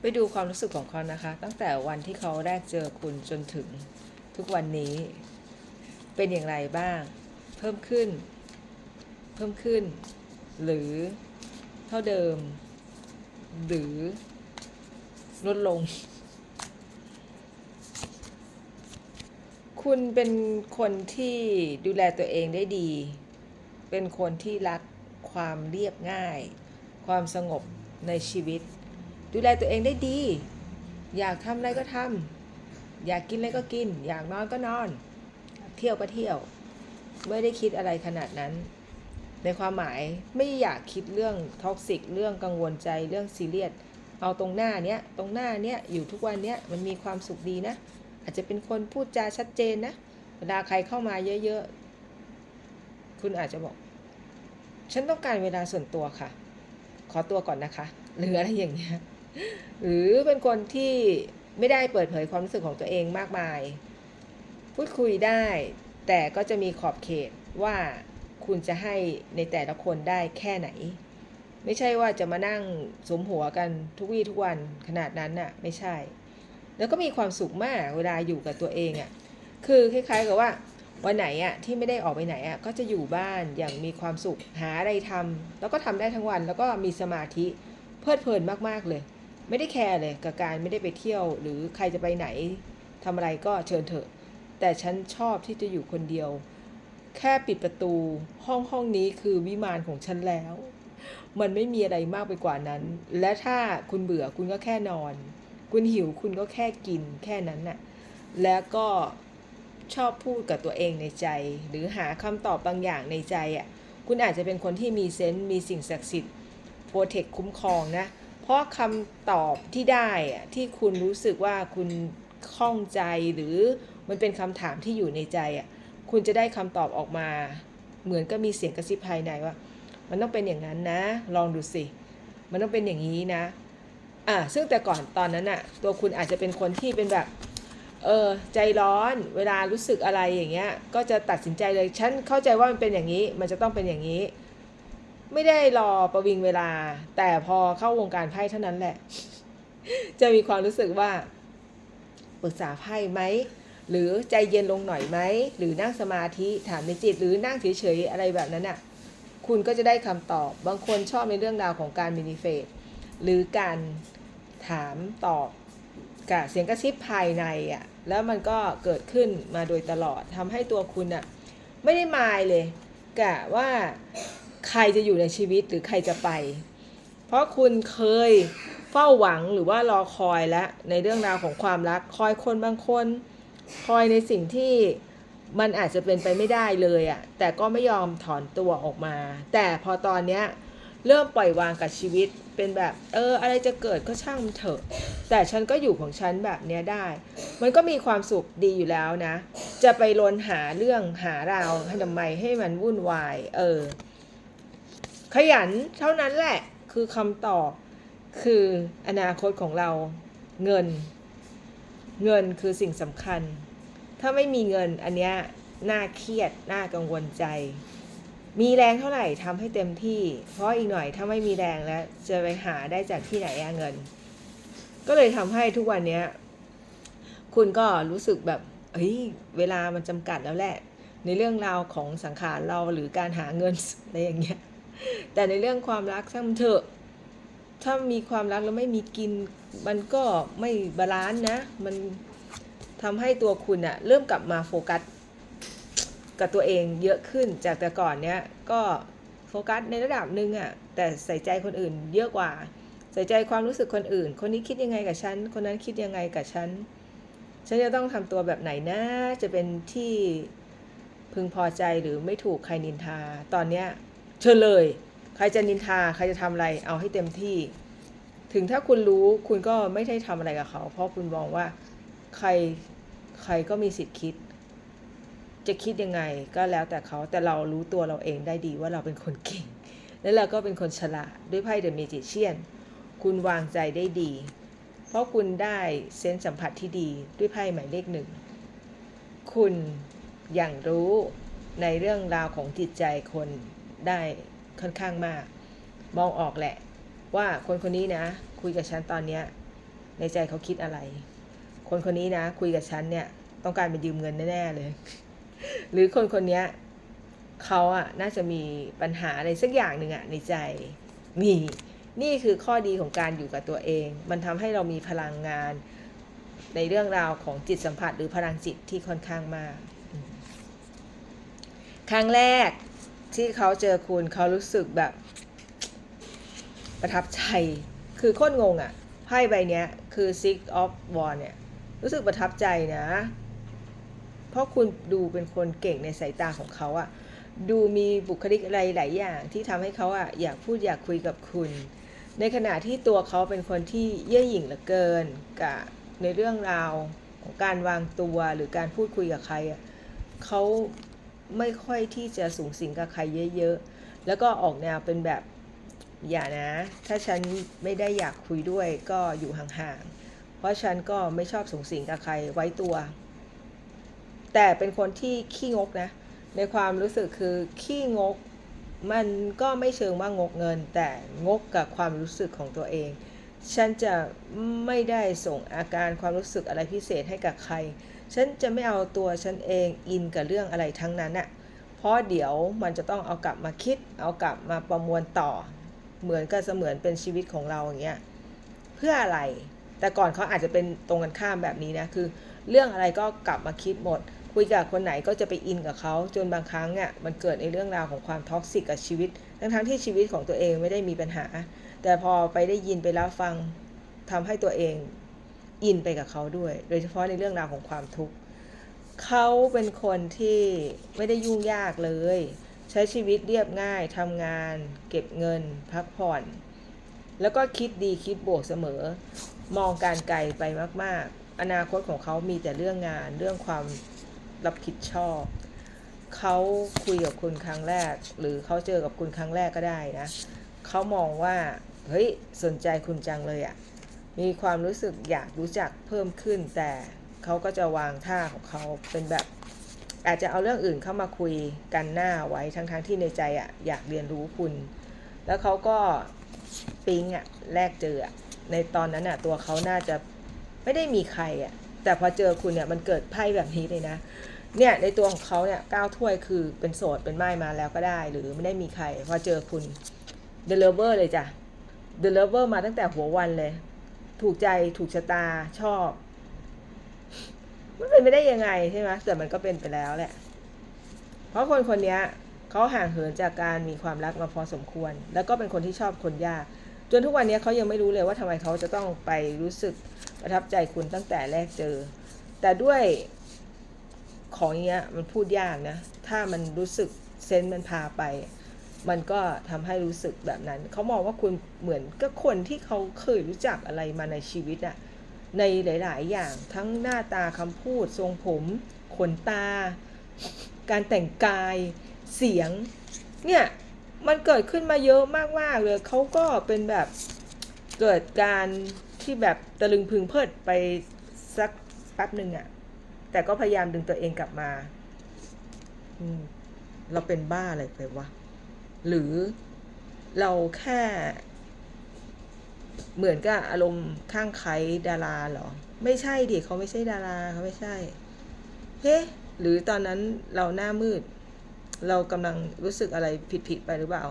ไปดูความรู้สึกของเขานะคะ ตั้งแต่วันที่เขาแรกเจอคุณจนถึงทุกวันนี้ เป็นอย่างไรบ้าง เพิ่มขึ้น เพิ่มขึ้น หรือเท่าเดิม หรือลดลง คุณเป็นคนที่ดูแลตัวเองได้ดี เป็นคนที่รักความเรียบง่าย ความสงบในชีวิต ดูแลตัวเองได้ดี อยากทำอะไรก็ทำอยากกินอะไรก็กิน อยากนอนก็นอน เที่ยวก็เที่ยว ไม่ได้คิดอะไรขนาดนั้น ในความหมายไม่อยากคิดเรื่องท็อกซิกเรื่องกังวลใจเรื่องซีเรียสเอาตรงหน้าเนี้ยตรงหน้าเนี้ยอยู่ทุกวันเนี้ยมันมีความสุขดีนะ อาจจะเป็นคนพูดจาชัดเจนนะเวลาใครเข้ามาเยอะๆ คุณอาจจะบอก ฉันต้องการเวลาส่วนตัวค่ะ ขอตัวก่อนนะคะ หรืออะไรอย่างเงี้ย หรือเป็นคนที่ไม่ได้เปิดเผยความรู้สึกของตัวเองมากมาย พูดคุยได้ แต่ก็จะมีขอบเขตว่าคุณจะให้ในแต่ละคนได้แค่ไหน ไม่ใช่ว่าจะมานั่งสมหัวกันทุกวี่ทุกวันขนาดนั้นน่ะ ไม่ใช่ แล้วก็มีความสุขมากเวลาอยู่กับตัวเองอะ่ะคือคล้ายๆกับว่าวันไหนอะ่ะที่ไม่ได้ออกไปไหนอะ่ะก็จะอยู่บ้านอย่างมีความสุขหาอะไรทำแล้วก็ทำได้ทั้งวันแล้วก็มีสมาธิเพลิดเพลินมากๆเลย ไม่ได้แคร์เลยกับการไม่ได้ไปเที่ยว หรือใครจะไปไหนทำอะไรก็เชิญเถอะ แต่ฉันชอบที่จะอยู่คนเดียว แค่ปิดประตูห้องห้องนี้คือวิมานของฉันแล้ว มันไม่มีอะไรมากไปกว่านั้น และถ้าคุณเบื่อคุณก็แค่นอน คุณหิวคุณก็แค่กินแค่นั้นน่ะแล้วก็ชอบพูดกับตัวเองในใจ หรือหาคำตอบบางอย่างในใจอะคุณอาจจะเป็นคนที่มีเซนส์มีสิ่งศักดิ์สิทธิ์โปรเทคคุ้มครองนะ ราะคำตอบที่ได้อะที่คุณรู้สึกว่าคุณข้องใจหรือมันเป็นคำถามที่อยู่ในใจอะคุณจะได้คำตอบออกมา เหมือนก็มีเสียงกระซิบภายในว่า มันต้องเป็นอย่างนั้นนะ ลองดูสิ มันต้องเป็นอย่างนี้นะอะซึ่งแต่ก่อนตอนนั้นน่ะตัวคุณอาจจะเป็นคนที่เป็นแบบเออใจร้อนเวลารู้สึกอะไรอย่างเงี้ยก็จะตัดสินใจเลยฉันเข้าใจว่ามันเป็นอย่างนี้ มันจะต้องเป็นอย่างนี้ ไม่ได้รอประวิงเวลา แต่พอเข้าวงการไพ่เท่านั้นแหละ จะมีความรู้สึกว่าปรึกษาไพ่ไหมหรือใจเย็นลงหน่อยไหมหรือนั่งสมาธิถามในจิต หรือนั่งเฉยๆอะไรแบบนั้นอะคุณก็จะได้คำตอบ บางคนชอบในเรื่องราวของการมินิเฟสหรือการถามตอบกับเสียงกระซิบภายในอะแล้วมันก็เกิดขึ้นมาโดยตลอดทำให้ตัวคุณอะไม่ได้มายเลยกะว่า ใครจะอยู่ในชีวิตหรือใครจะไป เพราะคุณเคยเฝ้าหวังหรือว่ารอคอยแล้วในเรื่องราวของความรักคอยคนบางคน คอยในสิ่งที่มันอาจจะเป็นไปไม่ได้เลยอะ่ะแต่ก็ไม่ยอมถอนตัวออกมา แต่พอตอนเนี้ยเริ่มปล่อยวางกับชีวิตเป็นแบบเอออะไรจะเกิดก็ช่างมันเถอะ แต่ฉันก็อยู่ของฉันแบบเนี้ยได้ มันก็มีความสุขดีอยู่แล้วนะ จะไปลนหาเรื่องหาราวให้ทำไมให้มันวุ่นวาย เออ ขยันเท่านั้นแหละคือคำตอบคืออนาคตของเราเงิน เงินคือสิ่งสำคัญ ถ้าไม่มีเงินอันเนี้ยน่าเครียดน่ากังวลใจ มีแรงเท่าไหร่ทำให้เต็มที่ เพราะอีกหน่อยถ้าไม่มีแรงแล้วจะไปหาได้จากที่ไหนเงิน ก็เลยทำให้ทุกวันเนี้ยคุณก็รู้สึกแบบเฮ้ยเวลามันจำกัดแล้วแหละ ในเรื่องราวของสังขารเราหรือการหาเงินอะไรอย่างเงี้ย แต่ในเรื่องความรักช่างมันเถอะ ถ้ามีความรักแล้วไม่มีกิน มันก็ไม่บาลานซ์นะ มันทำให้ตัวคุณอะเริ่มกลับมาโฟกัสกับตัวเองเยอะขึ้นจากแต่ก่อนเนี้ยก็โฟกัสในระดับหนึ่งอะแต่ใส่ใจคนอื่นเยอะกว่า ใส่ใจความรู้สึกคนอื่น คนนี้คิดยังไงกับฉัน คนนั้นคิดยังไงกับฉัน ฉันจะต้องทำตัวแบบไหนนะ จะเป็นที่พึงพอใจหรือไม่ถูกใครนินทา ตอนเนี้ย เชิญเลย ใครจะนินทา ใครจะทำอะไร เอาให้เต็มที่ ถึงถ้าคุณรู้คุณก็ไม่ได้ทำอะไรกับเขา เพราะคุณมองว่าใครใครก็มีสิทธิ์คิด จะคิดยังไงก็แล้วแต่เขาแต่เรารู้ตัวเราเองได้ดีว่าเราเป็นคนเก่ง และเราก็เป็นคนฉลาดด้วยไพ่เดอะเมจิเชียนคุณวางใจได้ดี เพราะคุณได้เซนส์สัมผัสที่ดีด้วยไพ่หมายเลขหนึ่ง คุณอย่างรู้ในเรื่องราวของจิตใจคน ได้ค่อนข้างมาก มองออกแหละ ว่าคนคนนี้นะ คุยกับฉันตอนเนี้ยในใจเขาคิดอะไร คนคนนี้นะ คุยกับฉันเนี่ยต้องการไปยืมเงินแน่ๆเลย หรือคนคนนี้เขาอะน่าจะมีปัญหาอะไรสักอย่างหนึ่งอะในใจนี่นี่คือข้อดีของการอยู่กับตัวเอง มันทำให้เรามีพลังงานในเรื่องราวของจิตสัมผัสหรือพลังจิตที่ค่อนข้างมาก ครั้งแรก ที่เขาเจอคุณเขารู้สึกแบบ ประทับใจ คือโคตรงงอะ่ะไพ่ใบเนี้ยคือ six of wands เนี่ย รู้สึกประทับใจนะ เพราะคุณดูเป็นคนเก่งในสายตาของเขาอะดูมีบุคลิกอะไรหลายอย่างที่ทำให้เขาอะอยากพูดอยากคุยกับคุณ ในขณะที่ตัวเขาเป็นคนที่เย่อหยิ่งเหลือเกินกับในเรื่องราวของการวางตัวหรือการพูดคุยกับใครอะเขา ไม่ค่อยที่จะสูงสิงกับใครเยอะ ๆ แล้วก็ออกแนวเป็นแบบอย่านะ ถ้าฉันไม่ได้อยากคุยด้วยก็อยู่ห่างๆ เพราะฉันก็ไม่ชอบสูงสิงกับใครไว้ตัว แต่เป็นคนที่ขี้งกนะ ในความรู้สึกคือขี้งก มันก็ไม่เชิงว่างกเงิน แต่งกกับความรู้สึกของตัวเอง ฉันจะไม่ได้ส่งอาการความรู้สึกอะไรพิเศษให้กับใคร ฉันจะไม่เอาตัวฉันเองอินกับเรื่องอะไรทั้งนั้นอะเพราะเดี๋ยวมันจะต้องเอากลับมาคิด เอากลับมาประมวลต่อ เหมือนกับเสมือนเป็นชีวิตของเราอย่างเงี้ย เพื่ออะไร แต่ก่อนเขาอาจจะเป็นตรงกันข้ามแบบนี้นะ คือ เรื่องอะไรก็กลับมาคิดหมด คุยกับคนไหนก็จะไปอินกับเขาจนบางครั้งเนี่ยมันเกิดในเรื่องราวของความท็อกซิกกับชีวิต ทั้งๆที่ชีวิตของตัวเองไม่ได้มีปัญหา แต่พอไปได้ยินไปแล้วฟังทำให้ตัวเองอินไปกับเขาด้วย โดยเฉพาะในเรื่องราวของความทุกข์เขาเป็นคนที่ไม่ได้ยุ่งยากเลย ใช้ชีวิตเรียบง่ายทำงาน เก็บเงิน พักผ่อน แล้วก็คิดดีคิดบวกเสมอ มองการไกลไปมาก ๆ อนาคตของเขามีแต่เรื่องงาน เรื่องความรับผิดชอบ เขาคุยกับคุณครั้งแรก หรือเขาเจอกับคุณครั้งแรกก็ได้นะ เขามองว่า เฮ้ยสนใจคุณจังเลยอะ่ะมีความรู้สึกอยากรู้จักเพิ่มขึ้น แต่เขาก็จะวางท่าของเขาเป็นแบบ อาจจะเอาเรื่องอื่นเข้ามาคุยกันหน้าไว้ทั้งๆทที่ในใจอะ่ะอยากเรียนรู้คุณ แล้วเขาก็ปิ๊งอะ่ะแลกเจออะในตอนนั้นอะ่ะตัวเขาน่าจะไม่ได้มีใครอะ่ะแต่พอเจอคุณเนี่ยมันเกิดไพ่แบบนี้เลยนะเนี่ยในตัวของเขาเนี่ยก้าวถ้วยคือเป็นโสดเป็นไม้มาแล้วก็ได้ หรือไม่ได้มีใครพอเจอคุณ The Lover เลยจ้ะ The Lover มาตั้งแต่หัววันเลย ถูกใจถูกชะตาชอบ มันเป็นไม่ได้ยังไงใช่ไหมแต่มันก็เป็นไปแล้วแหละ เพราะคนคนนี้เขาห่างเหินจากการมีความรักมาพอสมควร แล้วก็เป็นคนที่ชอบคนยาก จนทุกวันนี้เขายังไม่รู้เลยว่าทำไมเขาจะต้องไปรู้สึกประทับใจคุณตั้งแต่แรกเจอ แต่ด้วยของอย่างเงี้ยมันพูดยากนะ ถ้ามันรู้สึกเซนส์มันพาไป มันก็ทำให้รู้สึกแบบนั้น เขามองว่าคุณเหมือนกับคนที่เขาเคยรู้จักอะไรมาในชีวิตอะในหลาย ๆ อย่างทั้งหน้าตาคำพูด ทรงผมขนตา การแต่งกายเสียง เนี่ยมันเกิดขึ้นมาเยอะมาก ๆ เลยเขาก็เป็นแบบเกิดการที่แบบตะลึงพึงเพลิดไปสักแป๊บหนึ่งอะแต่ก็พยายามดึงตัวเองกลับมาอืมเราเป็นบ้าอะไรไปวะ หรือเราแค่ เหมือนกับอารมณ์ข้างใครดาราเหรอ ไม่ใช่ดิเขาไม่ใช่ดาราเขาไม่ใช่ เฮ้หรือตอนนั้นเราหน้ามืด เรากำลังรู้สึกอะไรผิดๆไปหรือเปล่า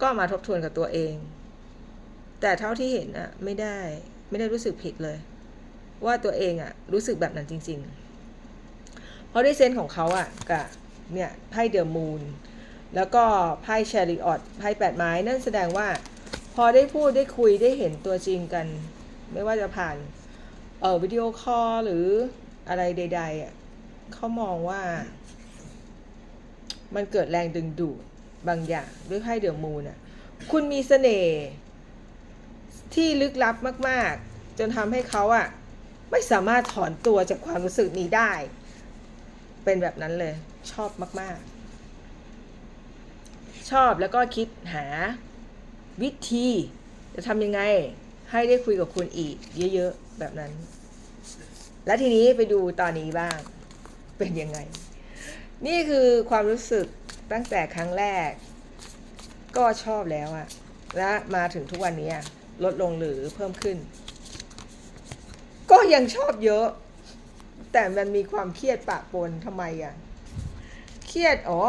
ก็มาทบทวนกับตัวเอง แต่เท่าที่เห็นอะไม่ได้ ไม่ได้รู้สึกผิดเลย ว่าตัวเองอะรู้สึกแบบนั้นจริง ๆ เพราะด้วยเซนส์ของเขาอะกับเนี่ยไพ่เดอะมูน แล้วก็ไพ่แชริออตไพ่แปดไม้นั่นแสดงว่า พอได้พูดได้คุยได้เห็นตัวจริงกัน ไม่ว่าจะผ่านเออวิดีโอคอลหรืออะไรใดๆอะเขามองว่า มันเกิดแรงดึงดูดบางอย่างด้วยไพ่เดือมูนอะคุณมีเสน่ห์ที่ลึกลับมาก ๆ จนทำให้เขาอะไม่สามารถถอนตัวจากความรู้สึกนี้ได้ เป็นแบบนั้นเลยชอบมาก ๆ ชอบแล้วก็คิดหาวิธี จะทำยังไงให้ได้คุยกับคุณอีก เยอะๆ แบบนั้น และทีนี้ไปดูตอนนี้บ้าง เป็นยังไง นี่คือความรู้สึกตั้งแต่ครั้งแรก ก็ชอบแล้วอะและมาถึงทุกวันนี้ลดลงหรือเพิ่มขึ้น ก็ยังชอบเยอะ แต่มันมีความเครียดปะปนทำไมอะเครียดอ๋อ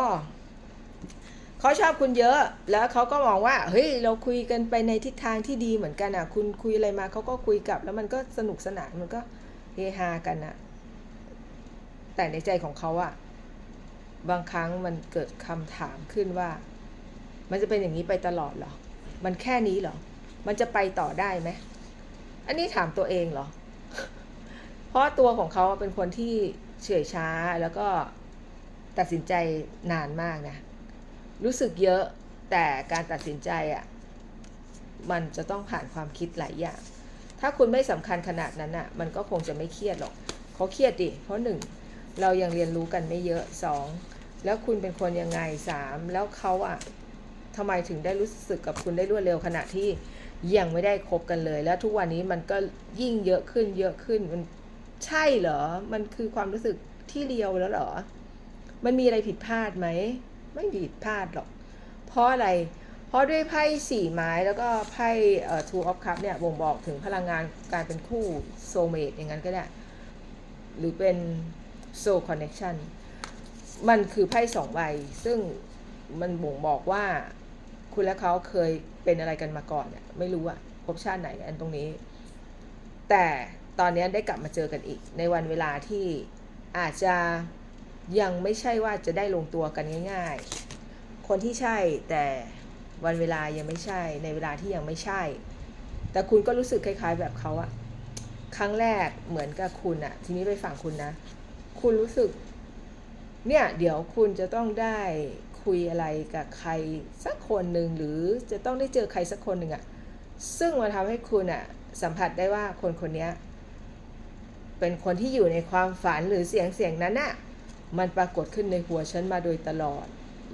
เขาชอบคุณเยอะ แล้วเขาก็มองว่า เฮ้ย เราคุยกันไปในทิศทางที่ดีเหมือนกันอะ คุณคุยอะไรมาเขาก็คุยกลับ แล้วมันก็สนุกสนาน มันก็เฮฮากันอะ แต่ในใจของเขาอะ บางครั้งมันเกิดคำถามขึ้นว่า มันจะเป็นอย่างนี้ไปตลอดเหรอ มันแค่นี้เหรอ มันจะไปต่อได้ไหม อันนี้ถามตัวเองเหรอ เพราะตัวของเขาเป็นคนที่เฉื่อยช้าแล้วก็ตัดสินใจนานมากนะ รู้สึกเยอะแต่การตัดสินใจอะ่ะมันจะต้องผ่านความคิดหลายอย่าง ถ้าคุณไม่สำคัญขนาดนั้นอะ่ะมันก็คงจะไม่เครียดหรอกเขาเครียดดิ เพราะหนึ่งเรายังเรียนรู้กันไม่เยอะสองแล้วคุณเป็นคนยังไงสามแล้วเขาอะ่ะทำไมถึงได้รู้สึกกับคุณได้รวดเร็วขณะที่ยังไม่ได้คบกันเลย แล้วทุกวันนี้มันก็ยิ่งเยอะขึ้นเยอะขึ้นมันใช่เหรอ มันคือความรู้สึกที่เรียวแล้วเหรอ มันมีอะไรผิดพลาดไหม ไม่ผิดพลาดหรอก เพราะอะไร เพราะด้วยไพ่สี่ไม้แล้วก็ไพ่เอ่อ two of cup เนี่ยบ่งบอกถึงพลังงานการเป็นคู่ soulmate อย่างนั้นก็ได้ หรือเป็น soul connection มันคือไพ่สองใบ ซึ่งมันบ่งบอกว่าคุณและเขาเคยเป็นอะไรกันมาก่อนเนี่ยไม่รู้อะภพชาติไหนอันตรงนี้ แต่ตอนนี้ได้กลับมาเจอกันอีก ในวันเวลาที่อาจจะ ยังไม่ใช่ว่าจะได้ลงตัวกันง่าย ๆ คนที่ใช่แต่วันเวลายังไม่ใช่ในเวลาที่ยังไม่ใช่ แต่คุณก็รู้สึกคล้าย ๆ แบบเขาอะครั้งแรกเหมือนกับคุณอะทีนี้ไปฝั่งคุณนะ คุณรู้สึก เนี่ย เดี๋ยวคุณจะต้องได้คุยอะไรกับใครสักคนหนึ่งหรือจะต้องได้เจอใครสักคนหนึ่งอะซึ่งมันทำให้คุณอะสัมผัสได้ว่าคนคนนี้เป็นคนที่อยู่ในความฝันหรือเสียงเสียงนั้นอะ มันปรากฏขึ้นในหัวฉันมาโดยตลอด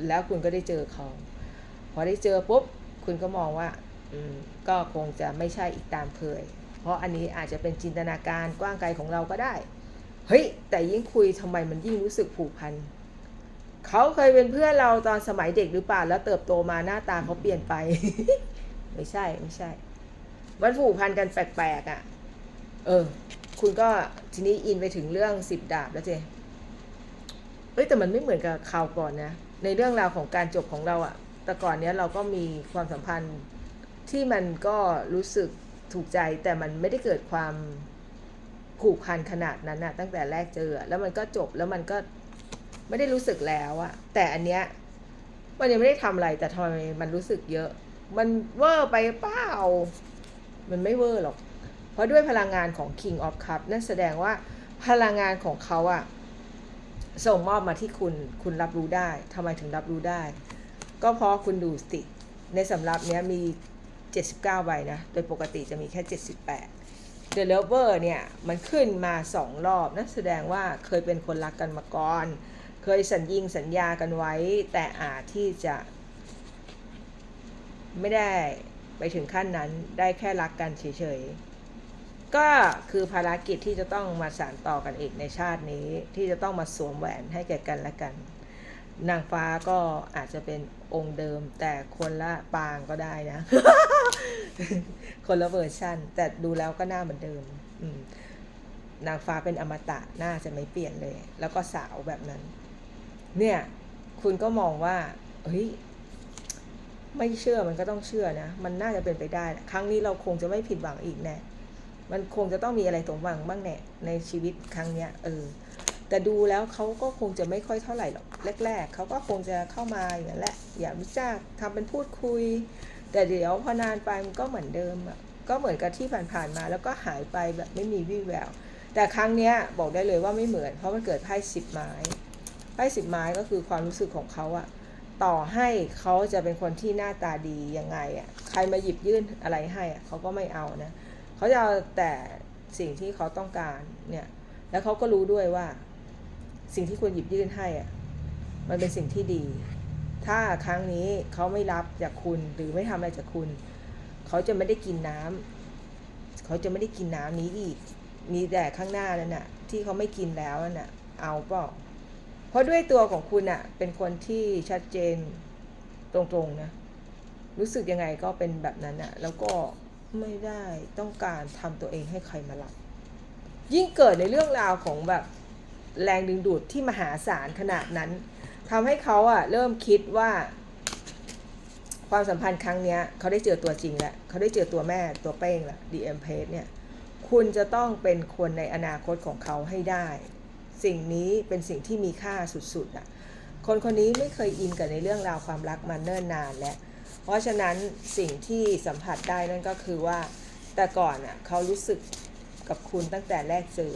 แล้วคุณก็ได้เจอเขา พอได้เจอปุ๊บ คุณก็มองว่าก็คงจะไม่ใช่อีกตามเคย เพราะอันนี้อาจจะเป็นจินตนาการกว้างไกลของเราก็ได้ เฮ้ย แต่ยิ่งคุยทำไมมันยิ่งรู้สึกผูกพันเขาเคยเป็นเพื่อนเราตอนสมัยเด็กหรือเปล่าแล้วเติบโตมาหน้าตาเขาเปลี่ยนไป ไม่ใช่ไม่ใช่ มันผูกพันกันแปลกๆอะ่ะ เออ คุณก็ทีนี้อินไปถึงเรื่องสิบดาบแล้วเจ เอ้ยแต่มันไม่เหมือนกับคราวก่อนนะในเรื่องราวของการจบของเราอะแต่ก่อนเนี้ยเราก็มีความสัมพันธ์ที่มันก็รู้สึกถูกใจแต่มันไม่ได้เกิดความผูกพันขนาดนั้นอะตั้งแต่แรกเจอ แล้วมันก็จบแล้วมันก็ไม่ได้รู้สึกแล้วอะแต่อันเนี้ยมันยังไม่ได้ทำอะไรแต่ทำไมมันรู้สึกเยอะ มันเวอร์ไปเปล่ามันไม่เวอร์หรอก เพราะด้วยพลังงานของ King of Cup นั่นแสดงว่าพลังงานของเขาอะ ส่งมอบมาที่คุณ คุณรับรู้ได้ทำไมถึงรับรู้ได้ ก็เพราะคุณดูสติ ในสำรับเนี้ยมี 79 ใบนะ โดยปกติจะมีแค่ 78 The Lover เนี่ย มันขึ้นมาสองรอบนั่นแสดงว่าเคยเป็นคนรักกันมาก่อน เคยสัญญิงสัญญากันไว้ แต่อาจที่จะ ไม่ได้ไปถึงขั้นนั้น ได้แค่รักกันเฉยๆ ก็คือภารกิจที่จะต้องมาสานต่อกันอีกในชาตินี้ ที่จะต้องมาสวมแหวนให้แก่กันและกัน นางฟ้าก็อาจจะเป็นองค์เดิม แต่คนละปางก็ได้นะ คนละเวอร์ชันแต่ดูแล้วก็หน้าเหมือนเดิมนางฟ้าเป็นอมตะหน่าจะไม่เปลี่ยนเลย แล้วก็สาวแบบนั้น เนี่ย คุณก็มองว่าเฮ้ยไม่เชื่อมันก็ต้องเชื่อนะ มันน่าจะเป็นไปได้ ครั้งนี้เราคงจะไม่ผิดหวังอีกแน่ มันคงจะต้องมีอะไรสมหวังบ้างแน่ในชีวิตครั้งเนี้ยเออแต่ดูแล้วเขาก็คงจะไม่ค่อยเท่าไหร่หรอกแรก ๆเขาก็คงจะเข้ามาอย่างนั้นแหละอยากรู้จักทำเป็นพูดคุย แต่เดี๋ยวพอนานไปมันก็เหมือนเดิมอะก็เหมือนกับที่ผ่านๆมา แล้วก็หายไปแบบไม่มีวี่แววแต่ครั้งเนี้ยบอกได้เลยว่าไม่เหมือน เพราะมันเกิดไพ่สิบไม้ไพ่สิบไม้ก็คือความรู้สึกของเขาอะต่อให้เขาจะเป็นคนที่หน้าตาดียังไงอะใครมาหยิบยื่นอะไรให้อะเขาก็ไม่เอานะเขาจะเอาแต่สิ่งที่เขาต้องการเนี่ยแล้วเขาก็รู้ด้วยว่า สิ่งที่คุณหยิบยื่นให้อะมันเป็นสิ่งที่ดี ถ้าครั้งนี้เขาไม่รับจากคุณหรือไม่ทำอะไรจากคุณ เขาจะไม่ได้กินน้ำเขาจะไม่ได้กินน้ำนี้อีก มีแต่ข้างหน้านั่นน่ะ ที่เขาไม่กินแล้วนั่นน่ะ เอาเปล่าเพราะด้วยตัวของคุณอะเป็นคนที่ชัดเจนตรงๆนะ รู้สึกยังไงก็เป็นแบบนั้นอะแล้วก็ ไม่ได้ต้องการทำตัวเองให้ใครมารับ ยิ่งเกิดในเรื่องราวของแบบแรงดึงดูดที่มหาศาลขนาดนั้นทำให้เขาอะเริ่มคิดว่า ความสัมพันธ์ครั้งเนี้ยเขาได้เจอตัวจริงแล้วเขาได้เจอตัวแม่ตัวเป้งแล้วดีเอ็มเพเนี่ยคุณจะต้องเป็นคนในอนาคตของเขาให้ได้ สิ่งนี้เป็นสิ่งที่มีค่าสุดๆอะคนคนนี้ไม่เคยอินกับในเรื่องราวความรักมาเนิ่นนานแล้ว เพราะฉะนั้นสิ่งที่สัมผัสได้นั่นก็คือว่าแต่ก่อนอะเขารู้สึกกับคุณตั้งแต่แรกเจอ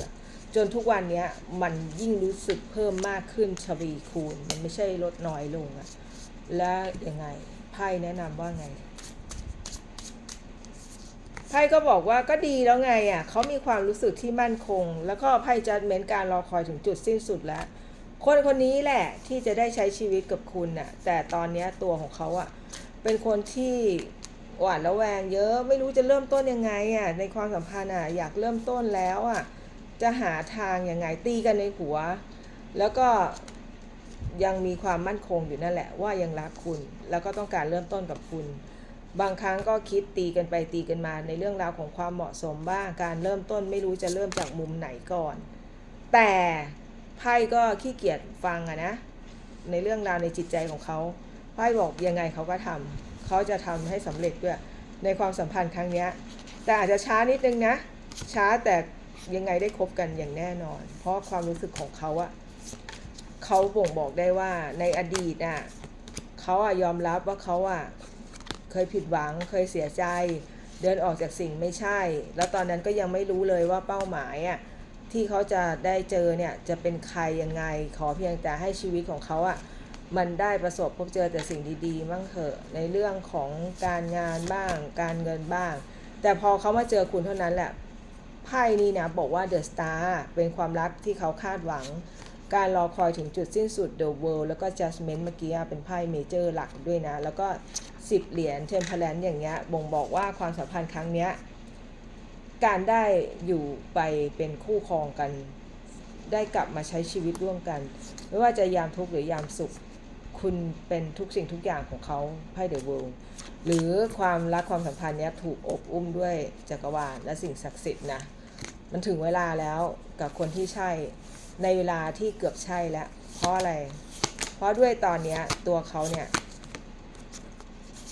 จนทุกวันนี้มันยิ่งรู้สึกเพิ่มมากขึ้นชวีคูณ มันไม่ใช่ลดน้อยลงอะแล้วยังไงไพ่แนะนำว่าไงไพ่ก็บอกว่าก็ดีแล้วไงอะเขามีความรู้สึกที่มั่นคง แล้วก็ไพ่จัดเม้นการรอคอยถึงจุดสิ้นสุดแล้ว คนคนนี้แหละที่จะได้ใช้ชีวิตกับคุณน่ะแต่ตอนนี้ตัวของเขาอะ เป็นคนที่หวาดระแวงเยอะไม่รู้จะเริ่มต้นยังไงอะในความสัมพันธ์อะอยากเริ่มต้นแล้วอะจะหาทางยังไงตีกันในหัว แล้วก็ยังมีความมั่นคงอยู่นั่นแหละ ว่ายังรักคุณ แล้วก็ต้องการเริ่มต้นกับคุณ บางครั้งก็คิดตีกันไปตีกันมาในเรื่องราวของความเหมาะสมบ้างการเริ่มต้นไม่รู้จะเริ่มจากมุมไหนก่อน แต่ไพ่ก็ขี้เกียจฟังอะนะ ในเรื่องราวในจิตใจของเขา พ่บอกยังไงเขาก็ทำเขาจะทำให้สำเร็จด้วยในความสัมพันธ์ครั้งนี้แต่อาจจะช้านิดนึงนะ ช้าแต่ยังไงได้คบกันอย่างแน่นอน เพราะความรู้สึกของเขาอะเขาบ่งบอกได้ว่าในอดีตอะเขาอะยอมรับว่าเขาอะเคยผิดหวังเคยเสียใจ เดินออกจากสิ่งไม่ใช่ แล้วตอนนั้นก็ยังไม่รู้เลยว่าเป้าหมายอะที่เขาจะได้เจอเนี่ยจะเป็นใครยังไง ขอเพียงแต่ให้ชีวิตของเขาอะ มันได้ประสบพบเจอแต่สิ่งดีๆบ้างเถอะในเรื่องของการงานบ้าง การเงินบ้าง แต่พอเขามาเจอคุณเท่านั้นแหละไพ่นี้นะบอกว่า The Star เป็นความรักที่เขาคาดหวัง การรอคอยถึงจุดสิ้นสุด The World แล้วก็ Judgment เมื่อกี้เป็นไพ่เมเจอร์หลักด้วยนะ แล้วก็ 10 เหรียญ Temperance อย่างเงี้ยบ่งบอกว่าความสัมพันธ์ครั้งเนี้ยการได้อยู่ไปเป็นคู่ครองกัน ได้กลับมาใช้ชีวิตร่วมกัน ไม่ว่าจะยามทุกข์หรือยามสุข คุณเป็นทุกสิ่งทุกอย่างของเขาไพ่เดอะเวิลด์หรือความรักความสัมพันธ์เนี้ยถูกอบอุ้มด้วยจักรวาลและสิ่งศักดิ์สิทธิ์นะมันถึงเวลาแล้วกับคนที่ใช่ในเวลาที่เกือบใช่แล้ว เพราะอะไร เพราะด้วยตอนเนี้ยตัวเขาเนี่ย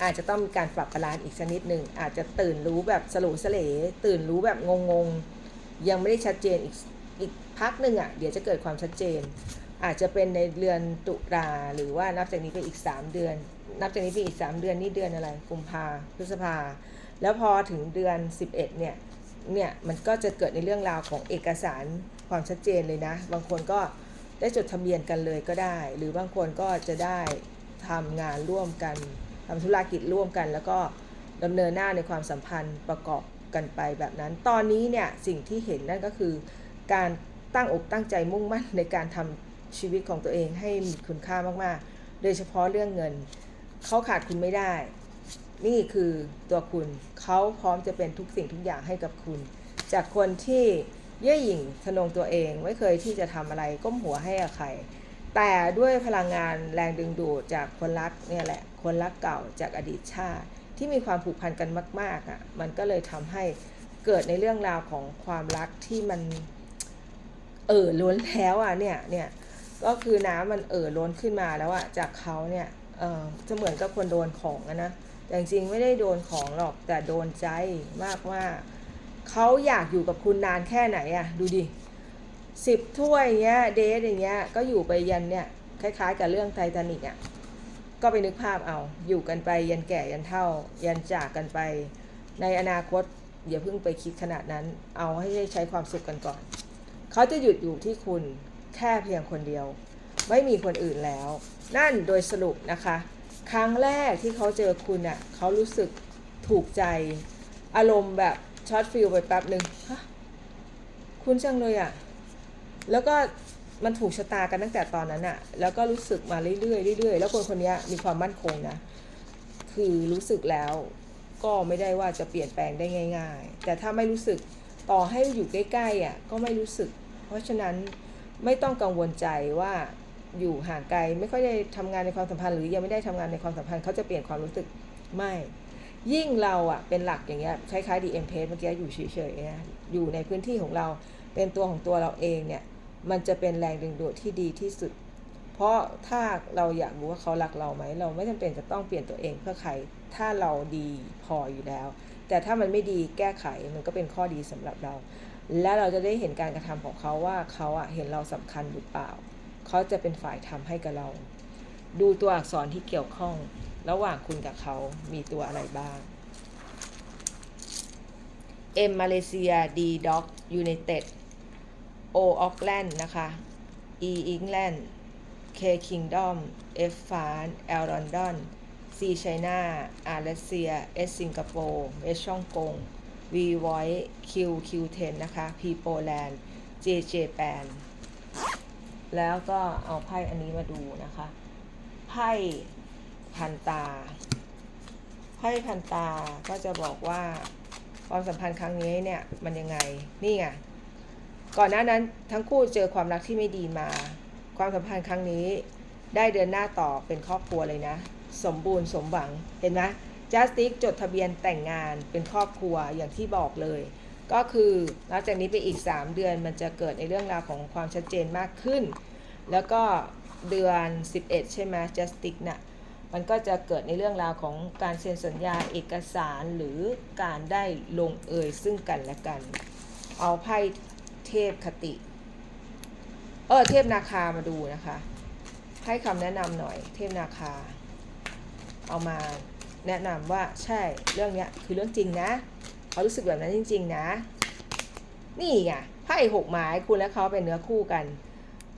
อาจจะต้องมีการปรับบาลานซ์อีกชนิดหนึ่งอาจจะตื่นรู้แบบสลุสเลตื่นรู้แบบงงๆ ยังไม่ได้ชัดเจนอีกอีกพักหนึ่งอะ เดี๋ยวจะเกิดความชัดเจน อาจจะเป็นในเดือนตุลาหรือว่านับจากนี้ไปอีก 3 เดือน นับจากนี้ไปอีก 3 เดือนนี่เดือนอะไรกุมภาพฤษภา แล้วพอถึงเดือน 11 เนี่ยเนี่ยมันก็จะเกิดในเรื่องราวของเอกสารความชัดเจนเลยนะ บางคนก็ได้จดทะเบียนกันเลยก็ได้ หรือบางคนก็จะได้ทำงานร่วมกันทำธุรกิจร่วมกัน แล้วก็ดำเนินหน้าในความสัมพันธ์ประกอบกันไปแบบนั้น ตอนนี้เนี่ยสิ่งที่เห็นนั่นก็คือ การตั้งอกตั้งใจมุ่งมั่นในการทำ ชีวิตของตัวเองให้มีคุณค่ามากๆ โดยเฉพาะเรื่องเงิน เขาขาดคุณไม่ได้ นี่คือตัวคุณ เขาพร้อมจะเป็นทุกสิ่งทุกอย่างให้กับคุณ จากคนที่เย่อหยิ่งทะนงตัวเองไม่เคยที่จะทำอะไรก้มหัวให้กับใคร แต่ด้วยพลังงานแรงดึงดูดจากคนรักเนี่ยแหละ คนรักเก่าจากอดีตชาติ ที่มีความผูกพันกันมากๆอะ มันก็เลยทำให้เกิดในเรื่องราวของความรักที่มันเอ่อล้นแล้วอะเนี่ยเนี่ย ก็คือน้ำมันเอ่อล้นขึ้นมาแล้วอะจากเขาเนี่ยเออจะเหมือนกับคนโดนของอะนะแต่จริงๆไม่ได้โดนของหรอกแต่โดนใจมากว่าเขาอยากอยู่กับคุณนานแค่ไหนอะดูดิสิบถ้วยเงี้ยเดทอย่างเงี้ยก็อยู่ไปยันเนี่ยคล้ายๆ กับเรื่องไททานิกอะก็ไปนึกภาพเอาอยู่กันไปยันแก่ยันเท่า ยันจากกันไป ในอนาคตอย่าเพิ่งไปคิดขนาดนั้น เอาให้ใช้ความสุขกันก่อน เขาจะหยุดอยู่ที่คุณ แค่เพียงคนเดียว ไม่มีคนอื่นแล้ว นั่นโดยสรุปนะคะ ครั้งแรกที่เขาเจอคุณน่ะเขารู้สึกถูกใจ อารมณ์แบบช็อตฟิลไปแป๊บหนึ่งฮะคุณจังเลยอะ่ะ แล้วก็มันถูกชะตากันตั้งแต่ตอนนั้นอะ่ะแล้วก็รู้สึกมาเรื่อยๆเรื่อยๆ แล้วคนคนนี้มีความมั่นคงนะ คือรู้สึกแล้วก็ไม่ได้ว่าจะเปลี่ยนแปลงได้ง่าย ๆ แต่ถ้าไม่รู้สึกต่อให้อยู่ใกล้ๆอะก็ไม่รู้สึก เพราะฉะนั้น ไม่ต้องกังวลใจว่าอยู่ห่างไกลไม่ค่อยได้ทำงานในความสัมพันธ์หรือยังไม่ได้ทำงานในความสัมพันธ์เขาจะเปลี่ยนความรู้สึกไม่ ยิ่งเราอะเป็นหลักอย่างเงี้ยคล้ายๆดีเอ็มเพเมื่อกี้อยู่เฉยๆนะอยู่ในพื้นที่ของเราเป็นตัวของตัวเราเองเนี่ยมันจะเป็นแรงดึงดูดที่ดีที่สุด เพราะถ้าเราอยากรู้ว่าเขารักเราไหมเราไม่จำเป็นจะต้องเปลี่ยนตัวเองเพื่อใครถ้าเราดีพออยู่แล้ว แต่ถ้ามันไม่ดีแก้ไขมันก็เป็นข้อดีสำหรับเรา และเราจะได้เห็นการกระทำของเขาว่าเขาอะเห็นเราสำคัญหรือเปล่า เขาจะเป็นฝ่ายทำให้กับเรา ดูตัวอักษรที่เกี่ยวข้อง ระหว่างคุณกับเขามีตัวอะไรบ้าง M มาเลเซีย D ด็อกยูไนเต็ด O ออกแลนด์นะคะ E อิงแลนด์ K Kingdom F ฟาน L ลอนดอน C ไชน่า R รัสเซีย S สิงคโปร์ S ช่องกง V Voice Q Q10 นะคะ P โปแลนด์ J J แปนแล้วก็เอาไพ่อันนี้มาดูนะคะ ไพ่พันตา ไพ่พันตาก็จะบอกว่าความสัมพันธ์ครั้งนี้เนี่ยมันยังไง นี่ไง ก่อนหน้านั้นทั้งคู่เจอความรักที่ไม่ดีมา ความสัมพันธ์ครั้งนี้ได้เดินหน้าต่อเป็นครอบครัวเลยนะ สมบูรณ์สมหวัง เห็นไหม จัสติกจดทะเบียนแต่งงานเป็นครอบครัวอย่างที่บอกเลย ก็คือหลังจากนี้ไปอีก 3 เดือนมันจะเกิดในเรื่องราวของความชัดเจนมากขึ้น แล้วก็เดือน 11 ใช่ไหมจัสติกน่ะมันก็จะเกิดในเรื่องราวของการเซ็นสัญญาเอกสารหรือการได้ลงเอยซึ่งกันและกัน เอาไพ่เทพคติ เออเทพนาคามาดูนะคะ ให้คำแนะนำหน่อยเทพนาคา เอามา แนะนำว่าใช่เรื่องเนี้ยคือเรื่องจริงนะเขารู้สึกแบบนั้นจริง ๆ นะ นี่ไงไพ่หกไม้คุณและเขาเป็นเนื้อคู่กัน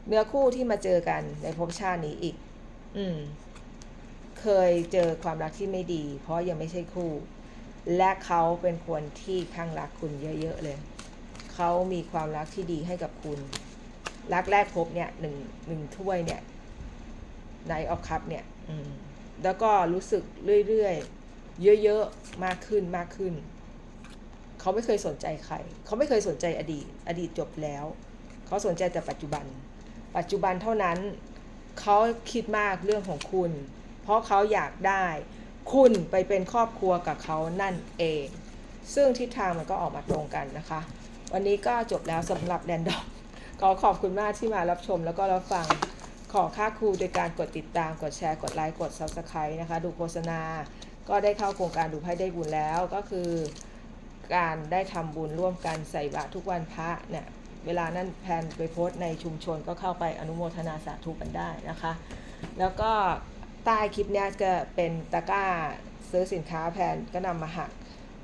เนื้อคู่ที่มาเจอกันในภพชาตินี้อีก อืม เคยเจอความรักที่ไม่ดี เพราะยังไม่ใช่คู่ และเขาเป็นคนที่ข้างรักคุณเยอะ ๆ เลย เขามีความรักที่ดีให้กับคุณ รักแรกพบเนี่ยหนึ่งหนึ่งถ้วยเนี่ยไนออฟคัพเนี่ย อืม แล้วก็รู้สึกเรื่อยๆ เยอะๆ มากขึ้นมากขึ้น เขาไม่เคยสนใจใคร เขาไม่เคยสนใจอดีต อดีตจบแล้ว เขาสนใจแต่ปัจจุบัน ปัจจุบันเท่านั้น เขาคิดมากเรื่องของคุณ เพราะเขาอยากได้ คุณไปเป็นครอบครัวกับเขานั่นเอง ซึ่งทิศทางมันก็ออกมาตรงกันนะคะ วันนี้ก็จบแล้วสำหรับแดนดอกขอขอบคุณมากที่มารับชมแล้วก็รับฟัง ขอค่าครูโดยการกดติดตาม กดแชร์ กดไลค์ กด Subscribe นะคะ ดูโฆษณา ก็ได้เข้าโครงการดูไพ่ได้บุญแล้ว ก็คือ การได้ทำบุญร่วมกันใส่บาตรทุกวันพระเนี่ย เวลานั้นแพนไปโพสในชุมชนก็เข้าไปอนุโมทนาสาธุกันได้นะคะ แล้วก็ใต้คลิปเนี้ยจะเป็นตะกร้าซื้อสินค้าแพนก็นำมาหัก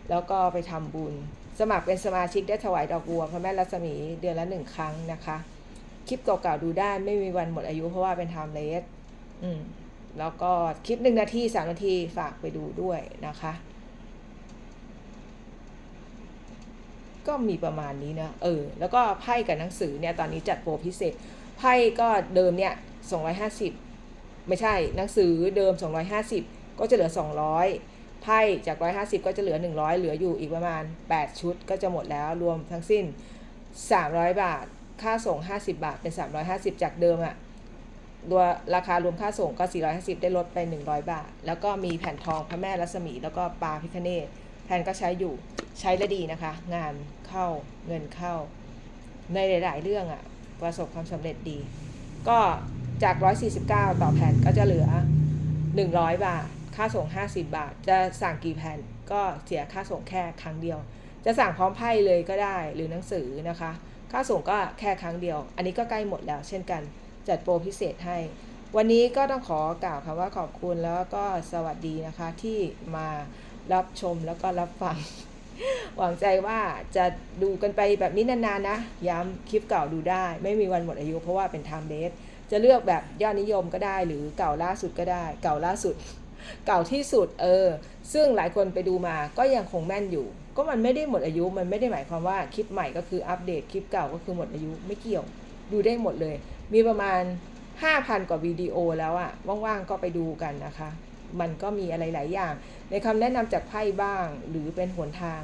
แล้วก็ไปทำบุญ สมัครเป็นสมาชิกได้ถวายดอกบัวพระแม่รัศมีเดือนละหนึ่งครั้งนะคะ คลิปเก่าๆดูได้ไม่มีวันหมดอายุเพราะว่าเป็นไทม์เลสอืมแล้วก็คลิปหนึ่งนาทีสามนาทีฝากไปดูด้วยนะคะ ก็มีประมาณนี้นะเออ แล้วก็ไพ่กับหนังสือเนี่ยตอนนี้จัดโปรพิเศษ ไพ่ก็เดิมเนี่ย250ไม่ใช่หนังสือเดิม 250 ก็จะเหลือ 200 ไพ่จาก 150 ก็จะเหลือ 100 เหลืออยู่อีกประมาณ 8 ชุดก็จะหมดแล้วรวมทั้งสิ้น 300 บาท ค่าส่ง 50 บาทเป็น 350 จากเดิมอะตัวราคารวมค่าส่งก็ 450 ได้ลดไป 100 บาท แล้วก็มีแผ่นทองพระแม่รัศมี แล้วก็ปลาพิคเนตแผ่นก็ใช้อยู่ใช้และดีนะคะ งานเข้าเงินเข้า ในหลาย ๆ เรื่องอะประสบความสำเร็จดี ก็จาก 149 ต่อแผ่นก็จะเหลือ 100 บาท ค่าส่ง 50 บาท จะสั่งกี่แผ่นก็เสียค่าส่งแค่ครั้งเดียว จะสั่งพร้อมไพ่เลยก็ได้หรือหนังสือนะคะ ค่าส่งก็แค่ครั้งเดียว อันนี้ก็ใกล้หมดแล้ว เช่นกัน จัดโปรพิเศษให้ วันนี้ก็ต้องขอกล่าวคำว่าขอบคุณแล้วก็สวัสดีนะคะที่มารับชมแล้วก็รับฟัง หวังใจว่าจะดูกันไปแบบนี้นานๆนะ ย้ำคลิปเก่าดูได้ ไม่มีวันหมดอายุเพราะว่าเป็น time d a t จะเลือกแบบยอดนิยมก็ได้ หรือเก่าล่าสุดก็ได้ เก่าล่าสุด เก่าที่สุดเออ ซึ่งหลายคนไปดูมาก็ยังคงแม่นอยู่ ก็มันไม่ได้หมดอายุมันไม่ได้หมายความว่าคลิปใหม่ก็คืออัปเดตคลิปเก่าก็คือหมดอายุไม่เกี่ยว ดูได้หมดเลย มีประมาณ 5,000 กว่าวิดีโอแล้วอะว่างๆก็ไปดูกันนะคะ มันก็มีอะไรหลายอย่าง ในคำแนะนำจากไพ่บ้าง หรือเป็นหนทาง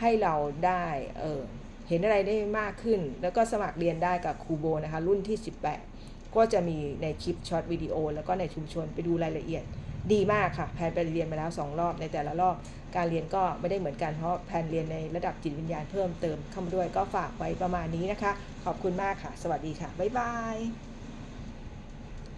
ให้เราได้เออเห็นอะไรได้มากขึ้น แล้วก็สมัครเรียนได้กับครูโบนะคะ รุ่นที่ 18 ก็จะมีในคลิปช็อตวิดีโอแล้วก็ในชุมชนไปดูรายละเอียด ดีมากค่ะ แพนไปเรียนมาแล้วสองรอบในแต่ละรอบ การเรียนก็ไม่ได้เหมือนกันเพราะแผนเรียนในระดับจิตวิญญาณเพิ่มเติมเข้ามาด้วยก็ฝากไว้ประมาณนี้นะคะ ขอบคุณมากค่ะ สวัสดีค่ะ บ๊ายบาย